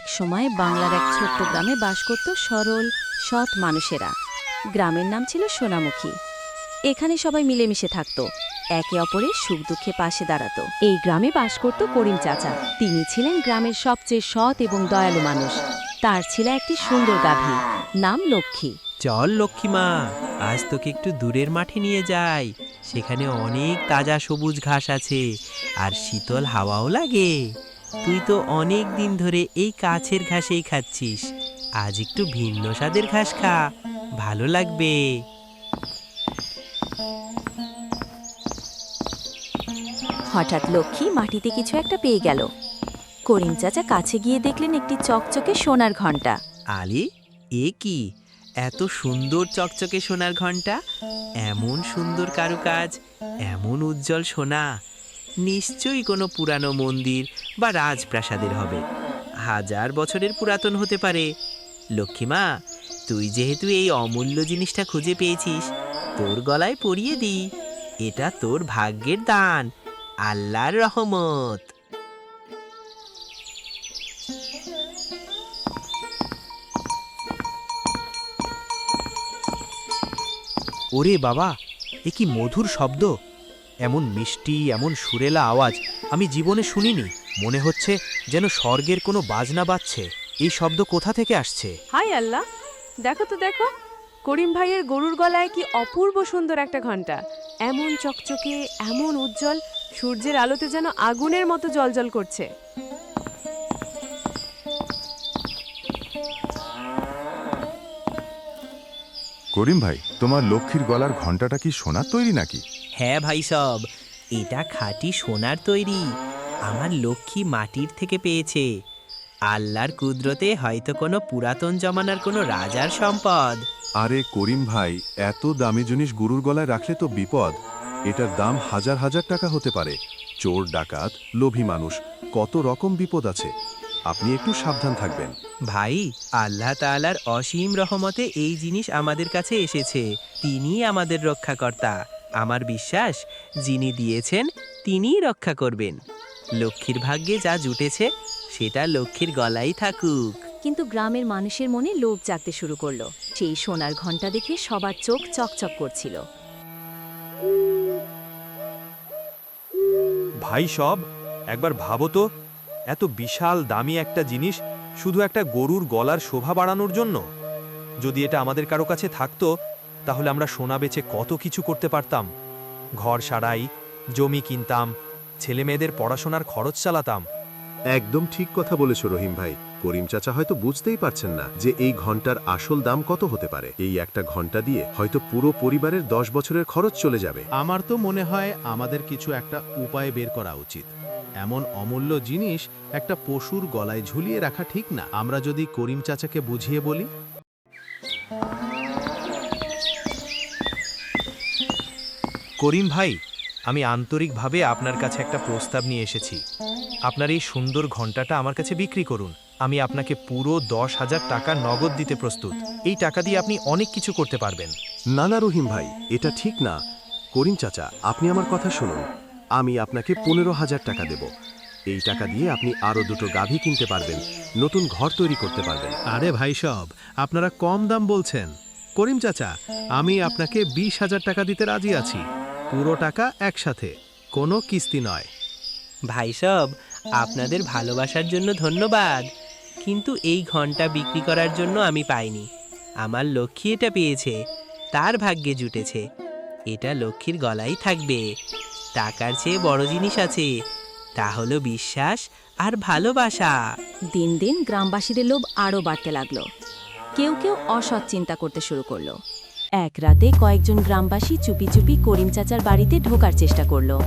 এক সময় বাংলার এক ছোট্ট গ্রামে বাস করত সরল, সৎ মানুষেরা। গ্রামের নাম ছিল সোনামুখী। এখানে সবাই মিলেমিশে থাকত। একে অপরের সুখ দুঃখে পাশে দাঁড়াতো। এই গ্রামে বাস করত করিম চাচা। তিনি ছিলেন গ্রামের সবচেয়ে সৎ এবং দয়ালু মানুষ। তার ছিল একটি সুন্দর গাভী, নাম লক্ষ্মী। চল লক্ষ্মীমা আজ তোকে একটু দূরের মাঠে নিয়ে যাই। সেখানে অনেক তাজা সবুজ ঘাস আছে, আর শীতল হাওয়াও লাগে। তুই তো অনেক দিন ধরে এই কাছের ঘাসেই খাচ্ছিস। আজ একটু ভিন্ন স্বাদের ঘাস খা ভালো লাগবে। হঠাৎ লক্ষ্মী মাটিতে কিছু একটা পেয়ে গেল। করিম চাচা কাছে গিয়ে দেখলেন একটি চকচকে সোনার ঘণ্টা। আলি এ কি? এত সুন্দর চকচকে সোনার ঘণ্টা? এমন সুন্দর কারুকাজ এমন উজ্জ্বল সোনা। নিশ্চয়ই কোনো পুরানো মন্দির বা রাজপ্রাসাদের হবে। হাজার বছরের পুরাতন হতে পারে। লক্ষ্মীমা তুই যেহেতু এই অমূল্য জিনিসটা খুঁজে পেয়েছিস, তোর গলায় পরিয়ে দি। এটা তোর ভাগ্যের দান, আল্লাহর রহমত। ওরে বাবা, এ কি মধুর শব্দ? এমন মিষ্টি এমন সুরেলা আওয়াজ আমি জীবনে শুনিনি। মনে হচ্ছে যেন স্বর্গের কোনো বাজনা বাজছে। এই শব্দ কোথা থেকে আসছে? হাই আল্লাহ দেখো তো দেখো করিম ভাইয়ের গরুর গলায় কি অপূর্ব সুন্দর একটা ঘণ্টা এমন চকচকে এমন উজ্জ্বল সূর্যের আলোতে যেন আগুনের মতো জলজল করছে। করিম ভাই তোমার লক্ষ্মীর গলার ঘন্টাটা কি সোনার তৈরি নাকি? হ্যাঁ ভাই সব এটা খাঁটি সোনার তৈরি আমার লক্ষ্মী মাটির থেকে পেয়েছে। আল্লাহর কুদরতে হয়তো কোনো পুরাতন জমানার কোনো রাজার সম্পদ। আরে করিম ভাই এত দামি জিনিস গুরুর গলায় রাখলে তো বিপদ। এটার দাম হাজার হাজার টাকা হতে পারে। চোর ডাকাত লোভী মানুষ কত রকম বিপদ আছে। আপনি একটু সাবধান থাকবেন। ভাই আল্লাহ তাআলার অসীম রহমতে এই জিনিস আমাদের কাছে এসেছে। তিনি আমাদের রক্ষাকর্তা। আমার বিশ্বাস যিনি দিয়েছেন তিনিই রক্ষা করবেন। লক্ষ্মীর ভাগ্যে যা জুটেছে সেটা লক্ষ্মীর গলাই থাকুক। কিন্তু গ্রামের মানুষের মনে লোভ জাগতে শুরু করল। সেই সোনার ঘণ্টা দেখে সবার চোখ চকচক করছিল। ভাই সব একবার ভাবো তো এত বিশাল দামি একটা জিনিস শুধু একটা গরুর গলার শোভা বাড়ানোর জন্য? যদি এটা আমাদের কারও কাছে থাকতো তাহলে আমরা সোনা বেচে কত কিছু করতে পারতাম? ঘর সারাই জমি কিনতাম ছেলে মেয়েদের পড়াশোনার খরচ চালাতাম। একদম ঠিক কথা বলেছ রহিম ভাই। করিম চাচা হয়তো বুঝতেই পারছেন না যে এই ঘণ্টার আসল দাম কত হতে পারে। এই একটা ঘণ্টা দিয়ে হয়তো পুরো পরিবারের দশ বছরের খরচ চলে যাবে। আমার তো মনে হয় আমাদের কিছু একটা উপায় বের করা উচিত। এমন অমূল্য জিনিস একটা পশুর গলায় ঝুলিয়ে রাখা ঠিক না। আমরা যদি করিম চাচাকে বুঝিয়ে বলি? করিম ভাই আমি আন্তরিকভাবে আপনার কাছে একটা প্রস্তাব নিয়ে এসেছি। আপনার এই সুন্দর ঘন্টাটা আমার কাছে বিক্রি করুন। আমি আপনাকে পুরো দশ হাজার টাকা নগদ দিতে প্রস্তুত। এই টাকা দিয়ে আপনি অনেক কিছু করতে পারবেন। না না রহিম ভাই এটা ঠিক না। করিম চাচা আপনি আমার কথা শুনুন। আমি আপনাকে পনেরো হাজার টাকা দেব। এই টাকা দিয়ে আপনি আরও দুটো গাভী কিনতে পারবেন নতুন ঘর তৈরি করতে পারবেন। আরে ভাই সব আপনারা কম দাম বলছেন। করিম চাচা আমি আপনাকে বিশ হাজার টাকা দিতে রাজি আছি। পুরো টাকা একসাথে কোনো কিস্তি নয়। ভাই সব আপনাদের ভালোবাসার জন্য ধন্যবাদ। কিন্তু এই ঘণ্টা বিক্রি করার জন্য আমি পাইনি। আমার লক্ষ্মী এটা পেয়েছে তার ভাগ্যে জুটেছে। এটা লক্ষ্মীর গলাই থাকবে। টাকার চেয়ে বড় জিনিস আছে তা হলো বিশ্বাস আর ভালোবাসা। দিন দিন গ্রামবাসীদের লোভ আরও বাড়তে লাগল। কেউ কেউ অসৎ চিন্তা করতে শুরু করল। এক রাতে কয়েকজন গ্রামবাসী চুপি চুপি করিম চাচার বাড়িতে ঢোকার চেষ্টা করল।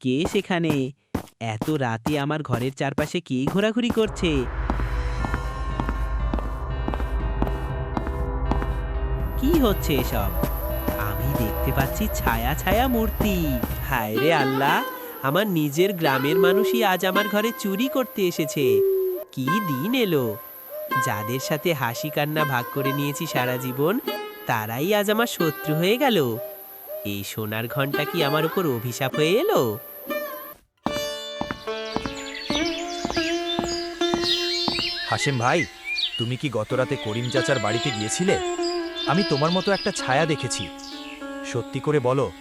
কে সেখানে? এত রাতে আমার ঘরের চারপাশে কে ঘোরাঘুরি করছে? কি হচ্ছে এসব? আমি দেখতে পাচ্ছি ছায়া ছায়া মূর্তি। হায় রে আল্লাহ, আমার নিজের গ্রামের মানুষই আজ আমার ঘরে চুরি করতে এসেছে। কি দিন এলো? যাদের সাথে হাসি কান্না ভাগ করে নিয়েছি সারা জীবন তারাই আজ আমার শত্রু হয়ে গেল। এই সোনার ঘণ্টা কি আমার উপর অভিশাপ হয়ে এলো? হাসেম ভাই তুমি কি গতরাতে করিম চাচার বাড়িতে গিয়েছিলে? আমি তোমার মতো একটা ছায়া দেখেছি। সত্যি করে বলো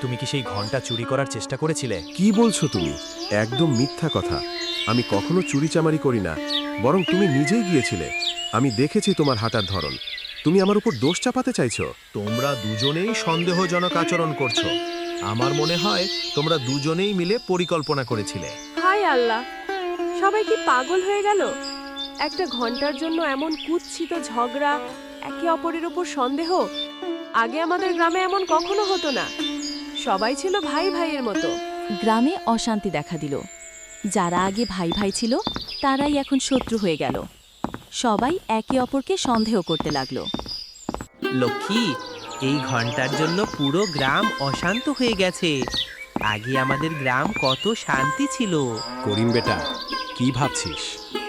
তুমি কি সেই ঘণ্টা চুরি করার চেষ্টা করেছিলে? কি বলছো তুমি? একদম মিথ্যা কথা। আমি কখনো চুরিচামারি করি না। বরং তুমি নিজেই গিয়েছিলে। আমি দেখেছি তোমার হাঁটার ধরন। তুমি আমার উপর দোষ চাপাতে চাইছো। তোমরা দুজনেই সন্দেহজনক আচরণ করছ। আমার মনে হয় তোমরা দুজনেই মিলে পরিকল্পনা করেছিলে। হাই আল্লাহ! সবাই কি পাগল হয়ে গেল? একটা ঘণ্টার জন্য এমন কুৎসিত ঝগড়া একে অপরের উপর সন্দেহ? আগে আমাদের গ্রামে এমন কখনো হতো না। সবাই ছিল ভাই ভাইয়ের মতো। গ্রামে অশান্তি দেখা দিল। যারা আগে ভাই ভাই ছিল তারাই এখন শত্রু হয়ে গেল। সবাই একে অপরকে সন্দেহ করতে লাগল। লক্ষ্মী এই ঘণ্টার জন্য পুরো গ্রাম অশান্ত হয়ে গেছে। আগে আমাদের গ্রাম কত শান্তি ছিল। করিম বেটা কি ভাবছিস?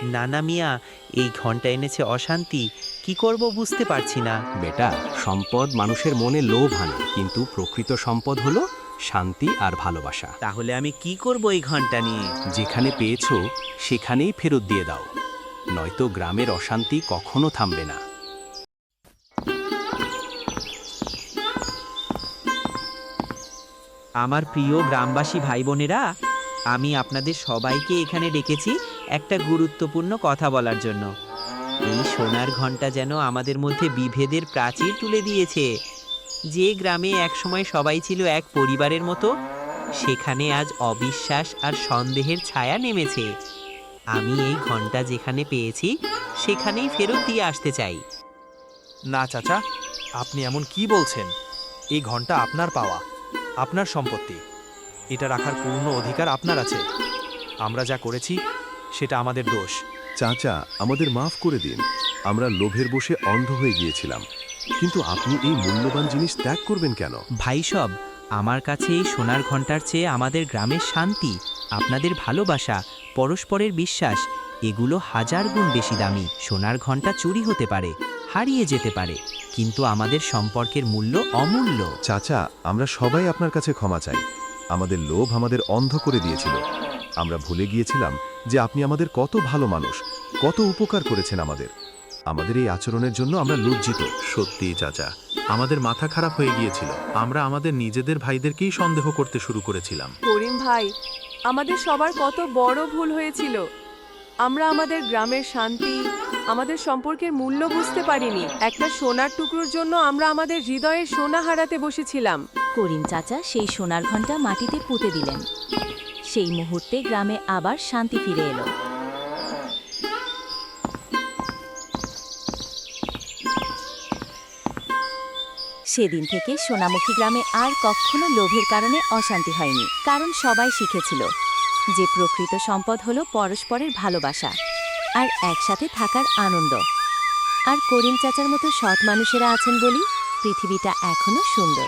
নানা মিয়া এই ঘণ্টা এনেছে অশান্তি কি করব বুঝতে পারছি না। বেটা সম্পদ মানুষের মনে লোভ আনে কিন্তু প্রকৃত সম্পদ হলো শান্তি আর ভালোবাসা। তাহলে আমি কি করব এই ঘণ্টা নিয়ে? যেখানে পেয়েছ সেখানেই ফেরত দিয়ে দাও। নয়তো গ্রামের অশান্তি কখনো থামবে না। আমার প্রিয় গ্রামবাসী ভাই বোনেরা আমি আপনাদের সবাইকে এখানে ডেকেছি একটা গুরুত্বপূর্ণ কথা বলার জন্য। এই সোনার ঘণ্টা যেন আমাদের মধ্যে বিভেদের প্রাচীর তুলে দিয়েছে। যে গ্রামে একসময় সবাই ছিল এক পরিবারের মতো সেখানে আজ অবিশ্বাস আর সন্দেহের ছায়া নেমেছে। আমি এই ঘণ্টা যেখানে পেয়েছি সেখানেই ফেরত দিয়ে আসতে চাই। না চাচা আপনি এমন কি বলছেন? এই ঘণ্টা আপনার পাওয়া আপনার সম্পত্তি। এটা রাখার পূর্ণ অধিকার আপনার আছে। আমরা যা করেছি সেটা আমাদের দোষ। চাচা আমাদের মাফ করে দিন। আমরা লোভের বসে অন্ধ হয়ে গিয়েছিলাম। কিন্তু আপনি এই মূল্যবান জিনিস ত্যাগ করবেন কেন? ভাই সব আমার কাছে এই সোনার ঘণ্টার চেয়ে আমাদের গ্রামের শান্তি আপনাদের ভালোবাসা পরস্পরের বিশ্বাস এগুলো হাজার গুণ বেশি দামি। সোনার ঘণ্টা চুরি হতে পারে হারিয়ে যেতে পারে কিন্তু আমাদের সম্পর্কের মূল্য অমূল্য। চাচা আমরা সবাই আপনার কাছে ক্ষমা চাই। আমাদের লোভ আমাদের অন্ধ করে দিয়েছিল। আমরা ভুলে গিয়েছিলাম যে আপনি আমাদের কত ভালো মানুষ কত উপকার করেছেন আমাদের। আমাদের এই আচরণের জন্য আমরা লজ্জিত। সত্যি চাচা। আমাদের মাথা খারাপ হয়ে গিয়েছিল। আমরা আমাদের নিজেদের ভাইদেরকেই সন্দেহ করতে শুরু করেছিলাম। করিম ভাই আমাদের সবার কত বড় ভুল হয়েছিল। আমরা আমাদের গ্রামের শান্তি আমাদের সম্পর্কের মূল্য বুঝতে পারিনি। একটা সোনার টুকরোর জন্য আমরা আমাদের হৃদয়ের সোনা হারাতে বসেছিলাম। করিম চাচা সেই সোনার ঘণ্টা মাটিতে পুঁতে দিলেন। সেই মুহূর্তে গ্রামে আবার শান্তি ফিরে এলো। সেদিন থেকে সোনামুখী গ্রামে আর কখনো লোভের কারণে অশান্তি হয়নি, কারণ সবাই শিখেছিল যে প্রকৃত সম্পদ হলো পরস্পরের ভালোবাসা আর একসাথে থাকার আনন্দ। আর করিম চাচার মতো সৎ মানুষেরা আছেন বলি পৃথিবীটা এখনও সুন্দর।